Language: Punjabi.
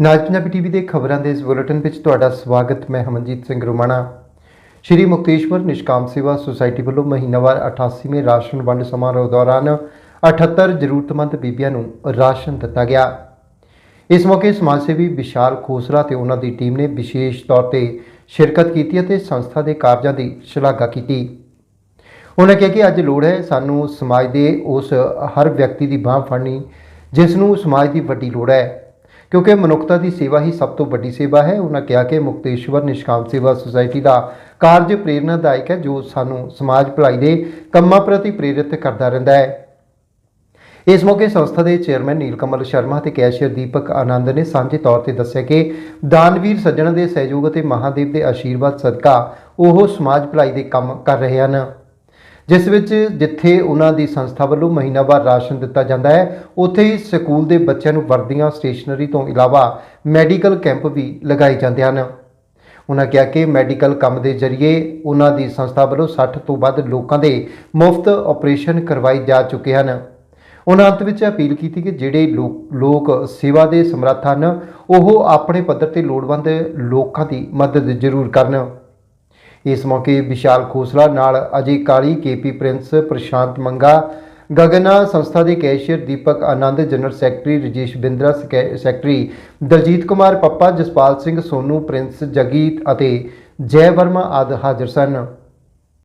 ਨਾਜ ਪੰਜਾਬੀ ਟੀਵੀ ਦੇ ਖਬਰਾਂ ਦੇ ਇਸ ਬੁਲੇਟਿਨ ਵਿੱਚ ਤੁਹਾਡਾ ਸਵਾਗਤ, ਮੈਂ ਹਮਨਜੀਤ ਸਿੰਘ ਰੋਮਾਣਾ। ਸ਼੍ਰੀ ਮੁਕਤੇਸ਼ਵਰ ਨਿਸ਼ਕਾਮ ਸੇਵਾ ਸੁਸਾਇਟੀ ਵੱਲੋਂ ਮਹੀਨਾਵਾਰ 88ਵੇਂ ਰਾਸ਼ਨ ਵੰਡ ਸਮਾਰੋਹ ਦੌਰਾਨ 78 ਜ਼ਰੂਰਤਮੰਦ ਬੀਬੀਆਂ ਨੂੰ ਰਾਸ਼ਨ ਦਿੱਤਾ ਗਿਆ। ਇਸ ਮੌਕੇ ਸਮਾਜ ਸੇਵੀ ਵਿਸ਼ਾਲ ਖੋਸਲਾ ਤੇ ਉਹਨਾਂ ਦੀ ਟੀਮ ਨੇ ਵਿਸ਼ੇਸ਼ ਤੌਰ ਤੇ ਸ਼ਿਰਕਤ ਕੀਤੀ ਅਤੇ ਸੰਸਥਾ ਦੇ ਕਾਰਜਾਂ ਦੀ ਸ਼ਲਾਘਾ ਕੀਤੀ। ਉਹਨਾਂ ਕਿਹਾ ਕਿ ਅੱਜ ਲੋੜ ਹੈ ਸਾਨੂੰ ਸਮਾਜ ਦੇ ਉਸ ਹਰ ਵਿਅਕਤੀ ਦੀ ਬਾਹ ਫੜਨੀ, ਜਿਸ ਨੂੰ ਸਮਾਜ ਦੀ ਵੱਡੀ ਲੋੜ ਹੈ। ਕਿਉਂਕਿ ਮਨੁੱਖਤਾ ਦੀ ਸੇਵਾ ਹੀ ਸਭ ਤੋਂ ਵੱਡੀ ਸੇਵਾ ਹੈ। ਉਹਨਾਂ ਕਿਹਾ ਕਿ ਮੁਕਤੇਸ਼ਵਰ ਨਿਸ਼ਕਾਮ ਸੇਵਾ ਸੁਸਾਇਟੀ ਦਾ ਕਾਰਜ ਪ੍ਰੇਰਨਾਦਾਇਕ ਹੈ, ਜੋ ਸਾਨੂੰ ਸਮਾਜ ਭਲਾਈ ਦੇ ਕੰਮਾਂ ਪ੍ਰਤੀ ਪ੍ਰੇਰਿਤ ਕਰਦਾ ਰਹਿੰਦਾ ਹੈ। ਇਸ ਮੌਕੇ ਸੰਸਥਾ ਦੇ ਚੇਅਰਮੈਨ ਨੀਲਕਮਲ ਸ਼ਰਮਾ ਤੇ ਕੈਸ਼ੀਅਰ ਦੀਪਕ ਆਨੰਦ ਨੇ ਸਾਂਝੇ ਤੌਰ ਤੇ ਦੱਸਿਆ ਕਿ ਦਾਨਵੀਰ ਸੱਜਣ ਦੇ ਸਹਿਯੋਗ ਅਤੇ ਮਹਾਦੇਵ ਦੇ ਆਸ਼ੀਰਵਾਦ ਸਦਕਾ ਉਹ ਸਮਾਜ ਭਲਾਈ ਦੇ ਕੰਮ ਕਰ ਰਹੇ ਹਨ। ਜਿਸ ਵਿੱਚ ਜਿੱਥੇ ਉਹਨਾਂ ਦੀ ਸੰਸਥਾ ਵੱਲੋਂ ਮਹੀਨਾਵਾਰ ਰਾਸ਼ਨ ਦਿੱਤਾ ਜਾਂਦਾ ਹੈ, ਉੱਥੇ ਹੀ ਸਕੂਲ ਦੇ ਬੱਚਿਆਂ ਨੂੰ ਵਰਦੀਆਂ ਸਟੇਸ਼ਨਰੀ ਤੋਂ ਇਲਾਵਾ ਮੈਡੀਕਲ ਕੈਂਪ ਵੀ ਲਗਾਏ ਜਾਂਦੇ ਹਨ। ਉਹਨਾਂ ਕਿਹਾ ਕਿ ਮੈਡੀਕਲ ਕੰਮ ਦੇ ਜ਼ਰੀਏ ਉਹਨਾਂ ਦੀ ਸੰਸਥਾ ਵੱਲੋਂ 60 ਤੋਂ ਵੱਧ ਲੋਕਾਂ ਦੇ ਮੁਫਤ ਆਪਰੇਸ਼ਨ ਕਰਵਾਏ ਜਾ ਚੁੱਕੇ ਹਨ। ਉਹਨਾਂ ਅੰਤ ਵਿੱਚ ਅਪੀਲ ਕੀਤੀ ਕਿ ਜਿਹੜੇ ਲੋਕ ਲੋਕ ਸੇਵਾ ਦੇ ਸਮਰੱਥ ਹਨ, ਉਹ ਆਪਣੇ ਪੱਧਰ ਤੇ ਲੋੜਵੰਦ ਲੋਕਾਂ ਦੀ ਮਦਦ ਜ਼ਰੂਰ ਕਰਨ। ਇਸ ਮੌਕੇ ਵਿਸ਼ਾਲ ਖੋਸਲਾ ਨਾਲ ਅਜੇ ਕਾਲੀ ਕੇਪੀ ਪ੍ਰਿੰਸ ਪ੍ਰਸ਼ਾਂਤ ਮੰਗਾ, ਗਗਨਾ ਸੰਸਥਾ ਦੇ cashier Deepak Anand, general secretary Rajesh Bindra, ਸਕੈ- ਸੈਕਟਰੀ ਦਲਜੀਤ ਕੁਮਾਰ ਪੱਪਾ, ਜਸਪਾਲ ਸਿੰਘ ਸੋਨੂ, ਪ੍ਰਿੰਸ ਜਗੀਤ ਅਤੇ ਜੈ ਵਰਮਾ ਆਦਿ ਹਾਜ਼ਰ ਸਨ।